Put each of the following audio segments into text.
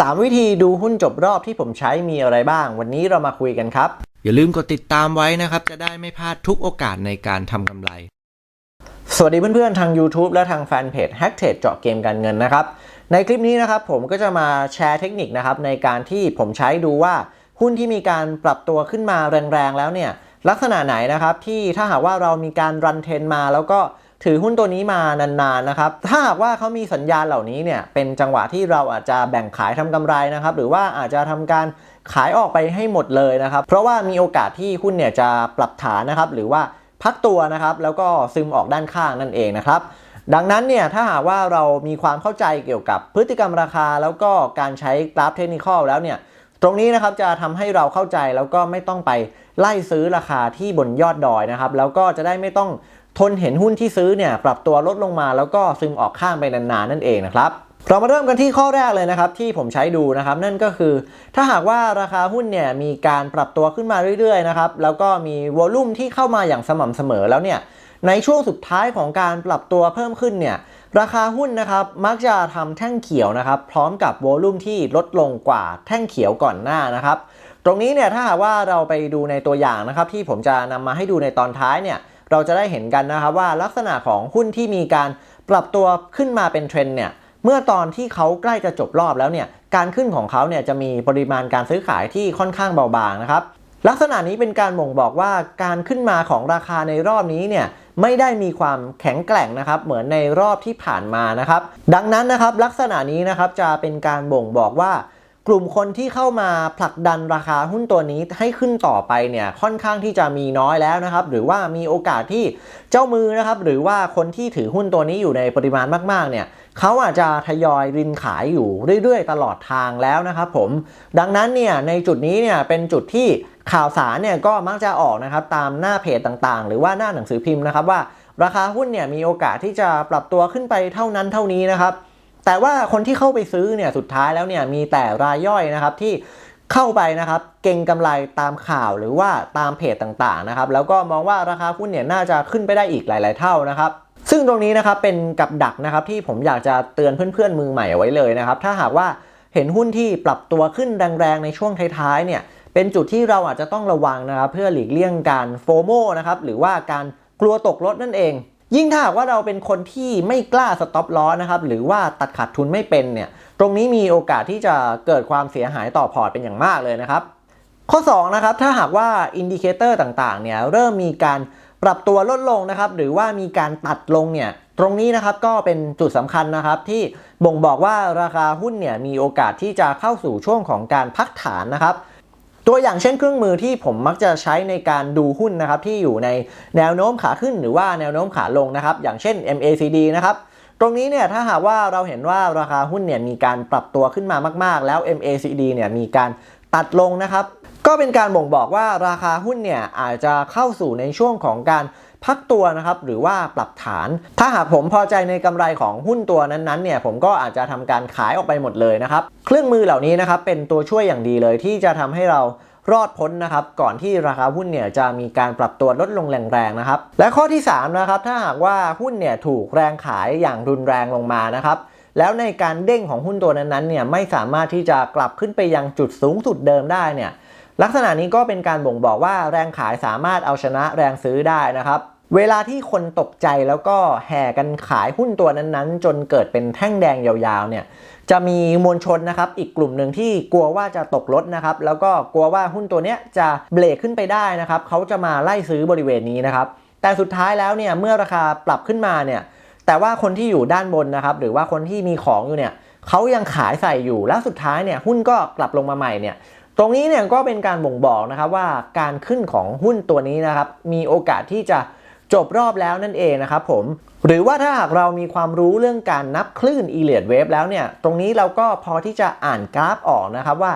3 วิธีดูหุ้นจบรอบที่ผมใช้มีอะไรบ้าง วันนี้เรามาคุยกันครับ อย่าลืมกดติดตามไว้นะครับ จะได้ไม่พลาดทุกโอกาสในการทำกำไร สวัสดีเพื่อนๆ ทาง YouTube และทางแฟนเพจ Hack t r a d e เจาะเกมการเงินนะครับ ในคลิปนี้นะครับผมก็จะมาแชร์เทคนิคนะครับในการที่ผมใช้ดูว่าหุ้นที่มีการปรับตัวขึ้นมาแรงๆแล้วเนี่ยลักษณะไหนนะครับที่ถ้าหากว่าเรามีการรันเทรนมาแล้วก็ ถือหุ้นตัวนี้มานานๆนะครับ ถ้าหากว่าเขามีสัญญาณเหล่านี้เนี่ยเป็นจังหวะที่เราอาจจะแบ่งขายทำกำไรนะครับ หรือว่าอาจจะทำการขายออกไปให้หมดเลยนะครับ เพราะว่ามีโอกาสที่หุ้นเนี่ยจะปรับฐานนะครับ หรือว่าพักตัวนะครับ แล้วก็ซึมออกด้านข้างนั่นเองนะครับ ดังนั้นเนี่ยถ้าหากว่าเรามีความเข้าใจเกี่ยวกับพฤติกรรมราคา แล้วก็การใช้กราฟเทคนิคอลแล้วเนี่ยตรงนี้นะครับจะทำให้เราเข้าใจแล้วก็ไม่ต้องไปไล่ซื้อราคาที่บนยอดดอยนะครับ แล้วก็จะได้ไม่ต้อง ทนเห็นหุ้นที่ซื้อเนี่ยปรับตัวลดลงมาแล้วก็ซึมออกข้างไปนานๆนั่นเองนะครับเรามาเริ่มกันที่ข้อแรกเลยนะครับที่ผมใช้ดูนะครับนั่นก็คือ ถ้าหากว่าราคาหุ้นเนี่ยมีการปรับตัวขึ้นมาเรื่อยๆนะครับแล้วก็มีวอลุ่มที่เข้ามาอย่างสม่ำเสมอแล้วเนี่ยในช่วงสุดท้ายของการปรับตัวเพิ่มขึ้นเนี่ยราคาหุ้นนะครับมักจะทำแท่งเขียวนะครับพร้อมกับวอลุ่มที่ลดลงกว่าแท่งเขียวก่อนหน้านะครับ ตรงนี้เนี่ยถ้าหากว่าเราไปดูในตัวอย่างนะครับที่ผมจะนำมาให้ดูในตอนท้ายเนี่ย เราจะได้เห็นกันนะครับว่าลักษณะของหุ้นที่มีการปรับตัวขึ้นมาเป็นเทรนด์เนี่ยเมื่อตอนที่เขาใกล้จะจบรอบแล้วเนี่ยการขึ้นของเขาเนี่ยจะมีปริมาณการซื้อขายที่ค่อนข้างเบาบางนะครับลักษณะนี้เป็นการบ่งบอกว่าการขึ้นมาของราคาในรอบนี้เนี่ยไม่ได้มีความแข็งแกร่งนะครับ เหมือนในรอบที่ผ่านมานะครับ ดังนั้นนะครับลักษณะนี้นะครับจะเป็นการบ่งบอกว่า กลุ่มคนที่เข้ามาผลักดันราคาหุ้นตัวนี้ให้ขึ้นต่อไปเนี่ยค่อนข้างที่จะมีน้อยแล้วนะครับ หรือว่ามีโอกาสที่เจ้ามือนะครับ หรือว่าคนที่ถือหุ้นตัวนี้อยู่ในปริมาณมากๆเนี่ยเขาอาจจะทยอยรินขายอยู่เรื่อยๆ ตลอดทางแล้วนะครับผม ดังนั้นเนี่ยในจุดนี้เนี่ยเป็นจุดที่ข่าวสารเนี่ยก็มักจะออกนะครับตามหน้าเพจต่างๆ หรือว่าหน้าหนังสือพิมพ์นะครับว่า ราคาหุ้นเนี่ยมีโอกาสที่จะปรับตัวขึ้นไปเท่านั้นเท่านี้นะครับ แต่ว่าคนที่เข้าไปซื้อเนี่ยสุดท้ายแล้วเนี่ยมีแต่รายย่อยนะครับที่เข้าไปนะครับ เก่งกำไรตามข่าวหรือว่าตามเพจต่างๆนะครับแล้วก็มองว่าราคาหุ้นเนี่ยน่าจะขึ้นไปได้อีกหลาย ๆ เท่านะครับซึ่งตรงนี้นะครับเป็นกับดักนะครับที่ผมอยากจะเตือนเพื่อนๆมือใหม่ไว้เลยนะครับ ถ้าหากว่าเห็นหุ้นที่ปรับตัวขึ้นแรงๆในช่วงท้ายๆเนี่ยเป็นจุดที่เราอาจจะต้องระวังนะครับ เพื่อหลีกเลี่ยงการโฟโมนะครับหรือว่าการกลัวตกรถนั่นเอง ยิ่งถ้าหากว่าเราเป็นคนที่ไม่กล้าสต็อปล้อนะครับหรือว่าตัดขาดทุนไม่เป็นเนี่ยตรงนี้มีโอกาสที่จะเกิดความเสียหายต่อพอร์ตเป็นอย่างมากเลยนะครับ ข้อ2นะครับถ้าหากว่าอินดิเคเตอร์ต่างๆเนี่ยเริ่มมีการปรับตัวลดลงนะครับหรือว่ามีการตัดลงเนี่ยตรงนี้นะครับก็เป็นจุดสำคัญนะครับที่บ่งบอกว่าราคาหุ้นเนี่ยมีโอกาสที่จะเข้าสู่ช่วงของการพักฐานนะครับ ตัวอย่างเช่นเครื่องมือที่ผมมักจะใช้ในการดูหุ้นนะครับที่อยู่ในแนวโน้มขาขึ้นหรือว่าแนวโน้มขาลงนะครับ อย่างเช่น MACD นะครับตรงนี้เนี่ยถ้าหากว่าเราเห็นว่าราคาหุ้นเนี่ยมีการปรับตัวขึ้นมามาก ๆ แล้ว MACD เนี่ยมีการตัดลงนะครับ ก็เป็นการบ่งบอกว่าราคาหุ้นเนี่ยอาจจะเข้าสู่ในช่วงของการ พักตัวนะครับหรือว่าปรับฐาน ถ้าหากผมพอใจในกำไรของหุ้นตัวนั้นๆเนี่ยผมก็อาจจะทำการขายออกไปหมดเลยนะครับเครื่องมือเหล่านี้นะครับเป็นตัวช่วยอย่างดีเลยที่จะทำให้เรารอดพ้นนะครับก่อนที่ราคาหุ้นเนี่ยจะมีการปรับตัวลดลงแรงๆนะครับและข้อที่3นะครับถ้าหากว่าหุ้นเนี่ยถูกแรงขายอย่างรุนแรงลงมานะครับแล้วในการเด้งของหุ้นตัวนั้นๆเนี่ยไม่สามารถที่จะกลับขึ้นไปยังจุดสูงสุดเดิมได้เนี่ย ลักษณะนี้ก็เป็นการบ่งบอกว่าแรงขายสามารถเอาชนะแรงซื้อได้นะครับเวลาที่คนตกใจแล้วก็แห่กันขายหุ้นตัวนั้นๆ จนเกิดเป็นแท่งแดงยาวๆเนี่ยจะมีมวลชนนะครับอีกกลุ่มหนึ่งที่กลัวว่าจะตกรถนะครับแล้วก็กลัวว่าหุ้นตัวเนี้ยจะเบรกขึ้นไปได้นะครับเขาจะมาไล่ซื้อบริเวณนี้นะครับแต่สุดท้ายแล้วเนี่ยเมื่อราคาปรับขึ้นมาเนี่ยแต่ว่าคนที่อยู่ด้านบนนะครับหรือว่าคนที่มีของอยู่เนี่ยเขายังขายใส่อยู่แล้วสุดท้ายเนี่ยหุ้นก็กลับลงมาใหม่เนี่ย ตรงนี้เนี่ยก็เป็นการบ่งบอกนะครับว่าการขึ้นของหุ้นตัวนี้นะครับมีโอกาสที่จะจบรอบแล้วนั่นเองนะครับผมหรือว่าถ้าหากเรามีความรู้เรื่องการนับคลื่น e l i o t Wave แล้วเนี่ยตรงนี้เราก็พอที่จะอ่านกราฟออกนะครับว่า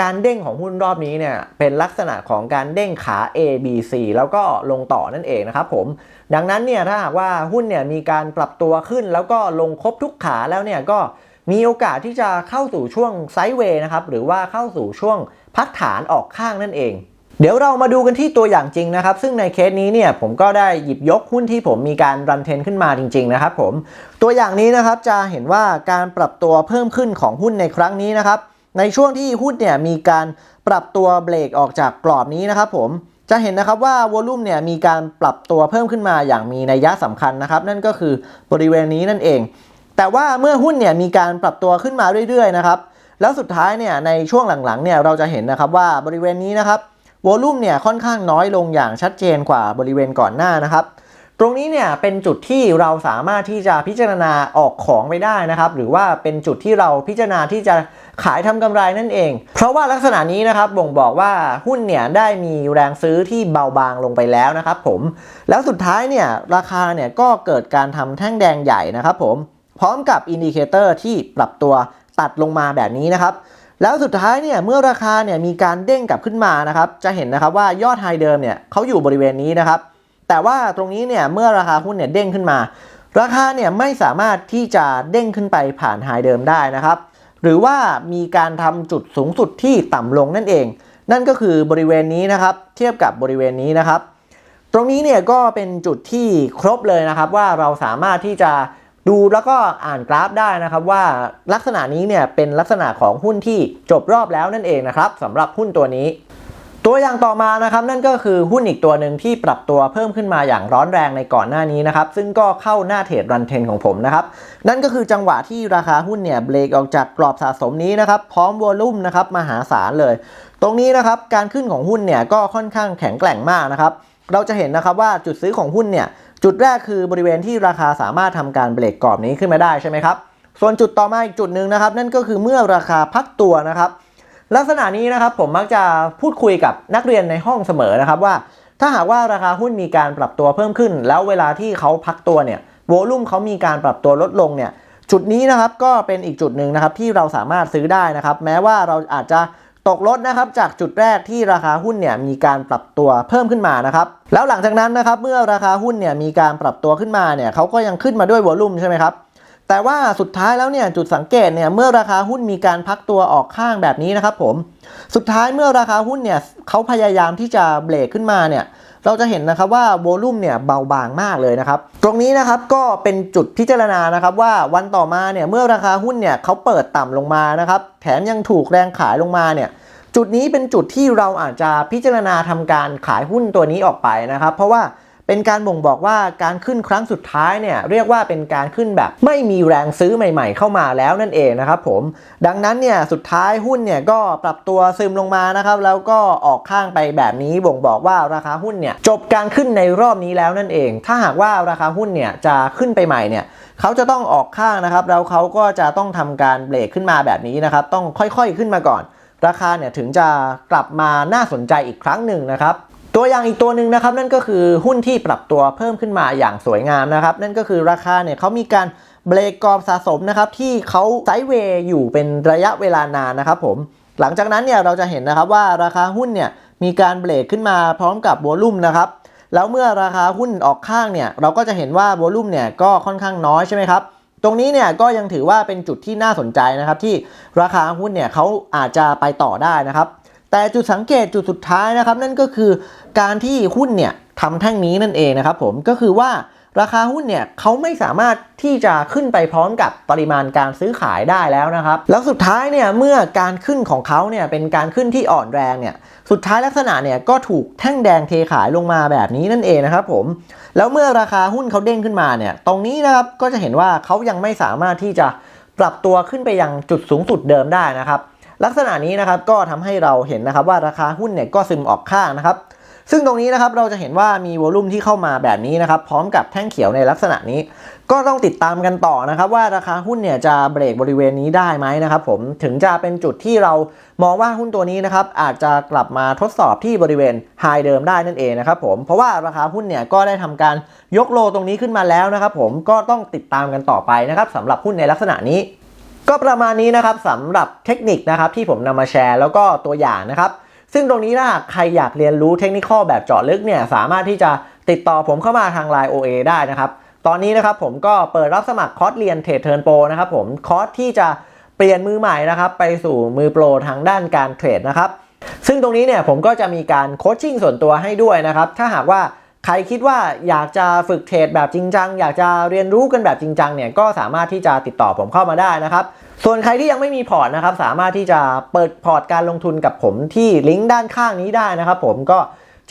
การเด้งของหุ้นรอบนี้เนี่ยเป็นลักษณะของการเด้งขา A B C แล้วก็ลงต่อนั่นเองนะครับผมดังนั้นเนี่ยถ้าหากว่าหุ้นเนี่ยมีการปรับตัวขึ้น แล้วก็ลงครบทุกขาแล้วเนี่ยก็มีโอกาสที่จะเข้าสู่ช่วงไซด์เวย์นะครับหรือว่าเข้าสู่ช่วง พักฐานออกข้างนั่นเอง เดี๋ยวเรามาดูกันที่ตัวอย่างจริงนะครับ ซึ่งในเคสนี้เนี่ยผมก็ได้หยิบยกหุ้นที่ผมมีการรันเทนขึ้นมาจริง ๆ นะครับผมตัวอย่างนี้นะครับจะเห็นว่าการปรับตัวเพิ่มขึ้นของหุ้นในครั้งนี้นะครับ ในช่วงที่หุ้นเนี่ยมีการปรับตัวเบรกออกจากกรอบนี้นะครับผมจะเห็นนะครับว่าวอลุ่มเนี่ยมีการปรับตัวเพิ่มขึ้นมาอย่างมีนัยยะสำคัญนะครับ นั่นก็คือบริเวณนี้นั่นเอง แต่ว่าเมื่อหุ้นเนี่ยมีการปรับตัวขึ้นมาเรื่อยๆนะครับ แล้วสุดท้ายเนี่ยในช่วงหลังๆเนี่ยเราจะเห็นนะครับว่าบริเวณนี้นะครับวอลุ่มเนี่ยค่อนข้างน้อยลงอย่างชัดเจนกว่าบริเวณก่อนหน้านะครับ ตรงนี้เนี่ยเป็นจุดที่เราสามารถที่จะพิจารณาออกของไปได้นะครับ หรือว่าเป็นจุดที่เราพิจารณาที่จะขายทำกำไรนั่นเอง เพราะว่าลักษณะนี้นะครับบ่งบอกว่าหุ้นเนี่ยได้มีแรงซื้อที่เบาบางลงไปแล้วนะครับ ผม แล้วสุดท้ายเนี่ยราคาเนี่ยก็เกิดการทำแท่งแดงใหญ่นะครับ ผมพร้อมกับอินดิเคเตอร์ที่ปรับตัว ตัดลงมาแบบนี้นะครับแล้วสุดท้ายเนี่ยเมื่อราคาเนี่ยมีการเด้งกลับขึ้นมานะครับจะเห็นนะครับว่ายอดไฮเดิมเนี่ยเขาอยู่บริเวณนี้นะครับแต่ว่าตรงนี้เนี่ยเมื่อราคาหุ้นเนี่ยเด้งขึ้นมา ราคาเนี่ยไม่สามารถที่จะเด้งขึ้นไปผ่านไฮเดิมได้นะครับหรือว่ามีการทำจุดสูงสุดที่ต่ำลงนั่นเอง นั่นก็คือบริเวณนี้นะครับเทียบกับบริเวณนี้นะครับ ตรงนี้เนี่ยก็เป็นจุดที่ครบเลยนะครับว่าเราสามารถที่จะ ดูแล้วก็อ่านกราฟได้นะครับว่าลักษณะนี้เนี่ยเป็นลักษณะของหุ้นที่จบรอบแล้วนั่นเองนะครับสำหรับหุ้นตัวนี้ ตัวอย่างต่อมานะครับนั่นก็คือหุ้นอีกตัวหนึ่งที่ปรับตัวเพิ่มขึ้นมาอย่างร้อนแรงในก่อนหน้านี้นะครับซึ่งก็เข้าหน้าเทรดรันเทนของผมนะครับนั่นก็คือจังหวะที่ราคาหุ้นเนี่ยเบรกออกจากกรอบสะสมนี้นะครับพร้อมวอลุ่มนะครับมหาศาลเลย ตรงนี้นะครับการขึ้นของหุ้นเนี่ยก็ค่อนข้างแข็งแกร่งมากนะครับเราจะเห็นนะครับว่าจุดซื้อของหุ้นเนี่ย จุดแรกคือบริเวณที่ราคาสามารถทำการเบรกกรอบนี้ขึ้นมาได้ใช่ไหมครับ ส่วนจุดต่อมาอีกจุดหนึ่งนะครับ นั่นก็คือเมื่อราคาพักตัวนะครับ ลักษณะนี้นะครับผมมักจะพูดคุยกับนักเรียนในห้องเสมอนะครับว่า ถ้าหากว่าราคาหุ้นมีการปรับตัวเพิ่มขึ้น แล้วเวลาที่เขาพักตัวเนี่ยโวลุ่มเขามีการปรับตัวลดลงเนี่ยจุดนี้นะครับก็เป็นอีกจุดหนึ่งนะครับที่เราสามารถซื้อได้นะครับ แม้ว่าเราอาจจะ ตกลดนะครับจากจุดแรกที่ราคาหุ้นเนี่ยมีการปรับตัวเพิ่มขึ้นมานะครับแล้วหลังจากนั้นนะครับเมื่อราคาหุ้นเนี่ยมีการปรับตัวขึ้นมาเนี่ยเขาก็ยังขึ้นมาด้วยวอลุ่มใช่ไหมครับแต่ว่าสุดท้ายแล้วเนี่ยจุดสังเกตเนี่ยเมื่อราคาหุ้นมีการพักตัวออกข้างแบบนี้นะครับผมสุดท้ายเมื่อราคาหุ้นเนี่ยเขาพยายามที่จะเบรกขึ้นมาเนี่ย เราจะเห็นนะครับว่าโวลูมเนี่ยเบาบางมากเลยนะครับ ตรงนี้นะครับก็เป็นจุดพิจารณานะครับว่าวันต่อมาเนี่ยเมื่อราคาหุ้นเนี่ยเขาเปิดต่ำลงมานะครับแถมยังถูกแรงขายลงมาเนี่ยจุดนี้เป็นจุดที่เราอาจจะพิจารณาทำการขายหุ้นตัวนี้ออกไปนะครับ เพราะว่า เป็นการบ่งบอกว่าการขึ้นครั้งสุดท้ายเนี่ยเรียกว่าเป็นการขึ้นแบบ ไม่มีแรงซื้อใหม่ ๆ เข้ามาแล้วนั่นเองนะครับผมดังนั้นเนี่ยสุดท้ายหุ้นเนี่ยก็ปรับตัวซึมลงมานะครับแล้วก็ออกข้างไปแบบนี้บ่งบอกว่าราคาหุ้นเนี่ยจบการขึ้นในรอบนี้แล้วนั่นเอง ถ้าหากว่าราคาหุ้นเนี่ยจะขึ้นไปใหม่เนี่ยเขาจะต้องออกข้างนะครับแล้วเขาก็จะต้องทำการเบรกขึ้นมาแบบนี้นะครับต้องค่อยๆขึ้นมาก่อน ราคาเนี่ยถึงจะกลับมาน่าสนใจอีกครั้งหนึ่งนะครับ ตัวอย่างอีกตัวหนึ่งนะครับนั่นก็คือหุ้นที่ปรับตัวเพิ่มขึ้นมาอย่างสวยงามนะครับ นั่นก็คือราคาเนี่ยเขามีการเบรกกรอบสะสมนะครับที่เขาไซด์เวย์อยู่เป็นระยะเวลานานนะครับผมหลังจากนั้นเนี่ยเราจะเห็นนะครับว่าราคาหุ้นเนี่ยมีการเบรกขึ้นมาพร้อมกับวอลุ่มนะครับแล้วเมื่อราคาหุ้นออกข้างเนี่ยเราก็จะเห็นว่าวอลุ่มเนี่ยก็ค่อนข้างน้อยใช่ไหมครับตรงนี้เนี่ยก็ยังถือว่าเป็นจุดที่น่าสนใจนะครับที่ราคาหุ้นเนี่ยเขาอาจจะไปต่อได้นะครับ แต่จุดสังเกตจุดสุดท้ายนะครับ นั่นก็คือ การที่หุ้นเนี่ยทำแท่งนี้นั่นเองนะครับผมก็คือว่าราคาหุ้นเนี่ยเขาไม่สามารถที่จะขึ้นไปพร้อมกับปริมาณการซื้อขายได้แล้วนะครับ แล้วสุดท้ายเนี่ยเมื่อการขึ้นของเขาเนี่ยเป็นการขึ้นที่อ่อนแรงเนี่ยสุดท้ายลักษณะเนี่ยก็ถูกแท่งแดงเทขายลงมาแบบนี้นั่นเองนะครับผมแล้วเมื่อราคาหุ้นเขาเด้งขึ้นมาเนี่ยตรงนี้นะครับก็จะเห็นว่าเขายังไม่สามารถที่จะปรับตัวขึ้นไปยังจุดสูงสุดเดิมได้นะครับ ลักษณะนี้นะครับก็ทำให้เราเห็นนะครับว่าราคาหุ้นเนี่ยก็ซึมออกข้างนะครับ ซึ่งตรงนี้นะครับเราจะเห็นว่ามีวอลุ่มที่เข้ามาแบบนี้นะครับพร้อมกับแท่งเขียวในลักษณะนี้ ก็ต้องติดตามกันต่อนะครับ ว่าราคาหุ้นเนี่ยจะเบรกบริเวณนี้ได้ไหมนะครับผมถึงจะเป็นจุดที่เรามองว่าหุ้นตัวนี้นะครับอาจจะกลับมาทดสอบที่บริเวณไฮเดิมได้นั่นเองนะครับผมเพราะว่าราคาหุ้นเนี่ยก็ได้ทำการยกโลตรงนี้ขึ้นมาแล้วนะครับผมก็ต้องติดตามกันต่อไปนะครับสำหรับหุ้นในลักษณะนี้ก็ประมาณนี้นะครับสำหรับเทคนิคนะครับที่ผมนำมาแชร์แล้วก็ตัวอย่างนะครับ ซึ่งตรงนี้ถ้าใครอยากเรียนรู้เทคนิคแบบเจาะลึกเนี่ยสามารถที่จะติดต่อผมเข้ามาทาง Line OA ได้นะครับ ตอนนี้นะครับผมก็เปิดรับสมัครคอร์สเรียนเทรดเทิร์นโปรนะครับผมคอร์สที่จะเปลี่ยนมือใหม่นะครับไปสู่มือโปรทางด้านการเทรดนะครับซึ่งตรงนี้เนี่ยผมก็จะมีการโคชชิ่งส่วนตัวให้ด้วยนะครับถ้าหากว่า ใครคิดว่าอยากจะฝึกเทรดแบบจริงจัง อยากจะเรียนรู้กันแบบจริงจังเนี่ยก็สามารถที่จะติดต่อผมเข้ามาได้นะครับ ส่วนใครที่ยังไม่มีพอร์ตนะครับ สามารถที่จะเปิดพอร์ตการลงทุนกับผมที่ลิงก์ด้านข้างนี้ได้นะครับ ผมก็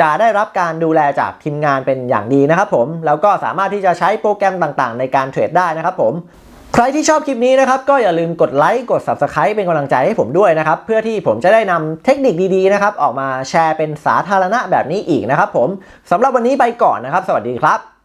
จะได้รับการดูแลจากทีมงานเป็นอย่างดีนะครับผม แล้วก็สามารถที่จะใช้โปรแกรมต่างๆ ในการเทรดได้นะครับผม ใครที่ชอบคลิปนี้นะครับก็อย่าลืมกดไลค์กด Subscribe เป็นกำลังใจให้ผมด้วยนะครับ เพื่อที่ผมจะได้นำเทคนิคดีๆนะครับ ออกมาแชร์เป็นสาธารณะแบบนี้อีกนะครับผมสำหรับวันนี้ไปก่อนนะครับ สวัสดีครับ